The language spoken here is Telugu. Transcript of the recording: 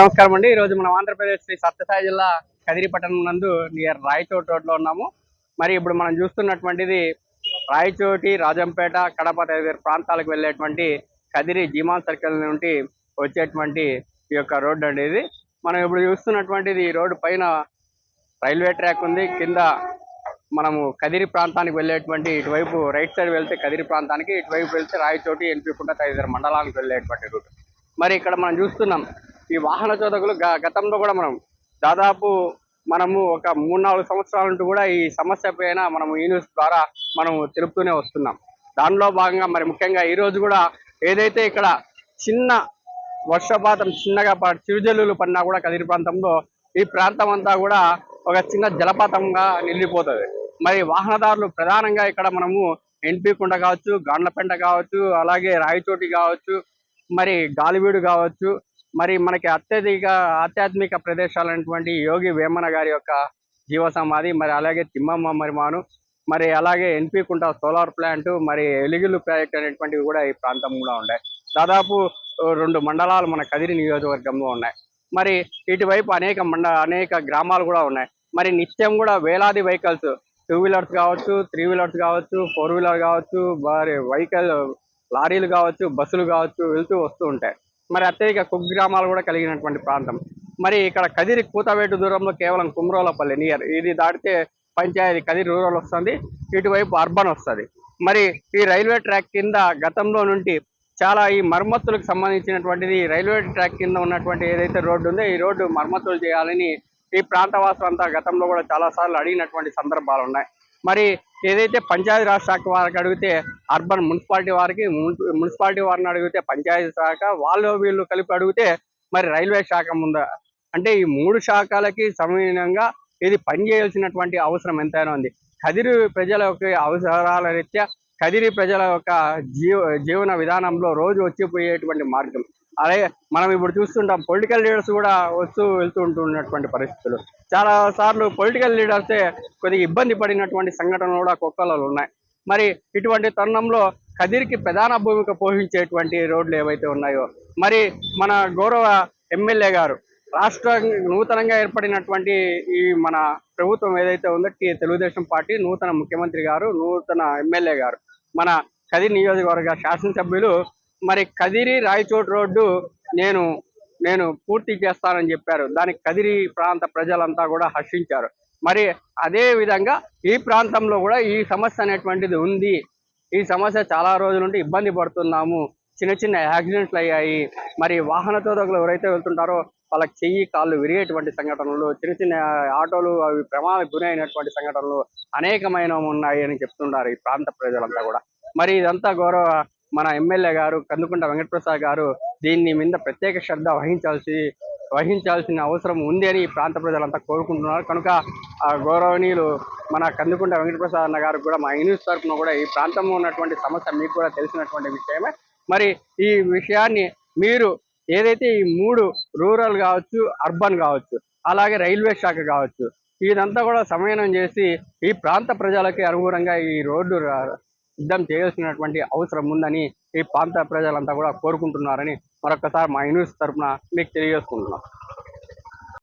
నమస్కారం అండి. ఈరోజు మనం ఆంధ్రప్రదేశ్ శ్రీ సత్యసాయి జిల్లా కదిరిపట్టణం నందు నియర్ రాయచోటి రోడ్లో ఉన్నాము. మరి ఇప్పుడు మనం చూస్తున్నటువంటిది రాయచోటి రాజంపేట కడప తదితర ప్రాంతాలకు వెళ్ళేటువంటి కదిరి జీమాన్ సర్కిల్ నుండి వచ్చేటువంటి ఈ యొక్క రోడ్డు అండి ఇది. మనం ఇప్పుడు చూస్తున్నటువంటిది ఈ రోడ్డు పైన రైల్వే ట్రాక్ ఉంది. కింద మనము కదిరి ప్రాంతానికి వెళ్ళేటువంటి ఇటువైపు రైట్ సైడ్ వెళ్తే కదిరి ప్రాంతానికి ఇటువైపు వెళ్తే రాయచోటి ఎన్పికుంట తదితర మండలానికి వెళ్ళేటువంటి రూట్. మరి ఇక్కడ మనం చూస్తున్నాం ఈ వాహన చోదకులు గ- గతంలో కూడా మనం దాదాపు మనము ఒక మూడు నాలుగు సంవత్సరాల నుండి కూడా ఈ సమస్య పైన మనము ఈ న్యూస్ ద్వారా మనం తెలుపుతూనే వస్తున్నాం. దానిలో భాగంగా మరి ముఖ్యంగా ఈ రోజు కూడా ఏదైతే ఇక్కడ చిన్న వర్షపాతం చిన్నగా చిరుజల్లులు పడినా కూడా కదిరి ప్రాంతంలో ఈ ప్రాంతం అంతా కూడా ఒక చిన్న జలపాతంగా నిలిపోతుంది మరి వాహనదారులు ప్రధానంగా ఇక్కడ మనము ఎన్పి కుండ కావచ్చు గాండ్లపెంట కావచ్చు అలాగే రాయచోటి కావచ్చు మరి గాలివీడు కావచ్చు మరి మనకి అత్యధిక ఆధ్యాత్మిక ప్రదేశాలైనటువంటి యోగి వేమన గారి యొక్క జీవ సమాధి మరి అలాగే తిమ్మమ్మ మరిమాను మరి అలాగే ఎన్పి కుంట సోలార్ ప్లాంట్ మరి ఎలిగిలు ప్రాజెక్ట్ అనేటువంటివి కూడా ఈ ప్రాంతంలో ఉన్నాయి. దాదాపు రెండు మండలాలు మన కదిరి నియోజకవర్గంలో ఉన్నాయి. మరి ఇటువైపు అనేక మండ అనేక గ్రామాలు కూడా ఉన్నాయి. మరి నిత్యం కూడా వేలాది వెహికల్స్ టూ వీలర్స్ కావచ్చు త్రీ వీలర్స్ కావచ్చు ఫోర్ వీలర్ కావచ్చు మరి వెహికల్ లారీలు కావచ్చు బస్సులు కావచ్చు వెళ్తూ వస్తూ ఉంటాయి. మరి అత్యధిక కుగ్రామాలు కూడా కలిగినటువంటి ప్రాంతం. మరి ఇక్కడ కదిరి కూతవేటు దూరంలో కేవలం కుమ్రోలపల్లి నియర్. ఇది దాటితే పంచాయతీ కదిరి రూరల్ వస్తుంది ఇటువైపు అర్బన్ వస్తుంది. మరి ఈ రైల్వే ట్రాక్ కింద గతంలో నుండి చాలా ఈ మరమ్మతులకు సంబంధించినటువంటిది రైల్వే ట్రాక్ కింద ఉన్నటువంటి ఏదైతే రోడ్డు ఉందో ఈ రోడ్డు మరమ్మతులు చేయాలని ఈ ప్రాంతవాసులంతా గతంలో కూడా చాలా సార్లు అడిగినటువంటి సందర్భాలు ఉన్నాయి. మరి ఏదైతే పంచాయతీ రాజ్ శాఖ వారికి అడిగితే అర్బన్ మున్సిపాలిటీ వారికి మున్సిపాలిటీ వారిని అడిగితే పంచాయతీ శాఖ వాళ్ళు వీళ్ళు కలిపి అడిగితే మరి రైల్వే శాఖ ముందు. అంటే ఈ మూడు శాఖలకి సమన్వయంగా ఇది పనిచేయాల్సినటువంటి అవసరం ఎంతైనా ఉంది. కదిరి ప్రజల యొక్క అవసరాల రీత్యా కదిరి ప్రజల యొక్క జీవ జీవన విధానంలో రోజు వచ్చిపోయేటువంటి మార్గం. అలాగే మనం ఇప్పుడు చూస్తుంటాం పొలిటికల్ లీడర్స్ కూడా వస్తూ వెళ్తూ ఉంటున్నటువంటి పరిస్థితులు. చాలా సార్లు పొలిటికల్ లీడర్సే కొద్దిగా ఇబ్బంది పడినటువంటి సంఘటనలు కూడా కుక్కలలో ఉన్నాయి. మరి ఇటువంటి తరుణంలో కదిరికి ప్రధాన భూమిక పోషించేటువంటి రోడ్లు ఏవైతే ఉన్నాయో మరి మన గౌరవ ఎమ్మెల్యే గారు రాష్ట్ర నూతనంగా ఏర్పడినటువంటి ఈ మన ప్రభుత్వం ఏదైతే ఉందో టీ- తెలుగుదేశం పార్టీ నూతన ముఖ్యమంత్రి గారు నూతన ఎమ్మెల్యే గారు మన కదిరి నియోజకవర్గ శాసనసభ్యులు మరి కదిరి రాయచోట్ రోడ్డు నేను నేను పూర్తి చేస్తానని చెప్పారు. దానికి కదిరి ప్రాంత ప్రజలంతా కూడా హర్షించారు. మరి అదే విధంగా ఈ ప్రాంతంలో కూడా ఈ సమస్య అనేటువంటిది ఉంది. ఈ సమస్య చాలా రోజుల నుండి ఇబ్బంది పడుతున్నాము. చిన్న చిన్న యాక్సిడెంట్లు అయ్యాయి. మరి వాహన చోదకులు ఎవరైతే వెళ్తుంటారో వాళ్ళకి చెయ్యి కాళ్ళు విరిగేటువంటి సంఘటనలు చిన్న చిన్న ఆటోలు అవి ప్రమాదకు గురైనటువంటి సంఘటనలు అనేకమైన ఉన్నాయి అని చెప్తున్నారు ఈ ప్రాంత ప్రజలంతా కూడా. మరి ఇదంతా గౌరవ మన ఎమ్మెల్యే గారు కందుకుంట వెంకటప్రసాద్ గారు దీన్ని మీద ప్రత్యేక శ్రద్ధ వహించాల్సి వహించాల్సిన అవసరం ఉంది అని ఈ ప్రాంత ప్రజలంతా కోరుకుంటున్నారు. కనుక ఆ గౌరవనీయులు మన కందుకుంట వెంకటప్రసాద్ అన్న గారు కూడా మా న్యూస్ తరఫున కూడా ఈ ప్రాంతంలో ఉన్నటువంటి సమస్య మీకు కూడా తెలిసినటువంటి విషయమే. మరి ఈ విషయాన్ని మీరు ఏదైతే ఈ మూడు రూరల్ కావచ్చు అర్బన్ కావచ్చు అలాగే రైల్వే శాఖ కావచ్చు ఇదంతా కూడా సమన్వయం చేసి ఈ ప్రాంత ప్రజలకి అనుగుణంగా ఈ రోడ్డు రా- సిద్ధం చేయాల్సినటువంటి అవసరం ఉందని ఈ ప్రాంత ప్రజలంతా కూడా కోరుకుంటున్నారని మరొకసారి మా యూనివర్సిటీ తరఫున మీకు తెలియజేసుకుంటున్నాం.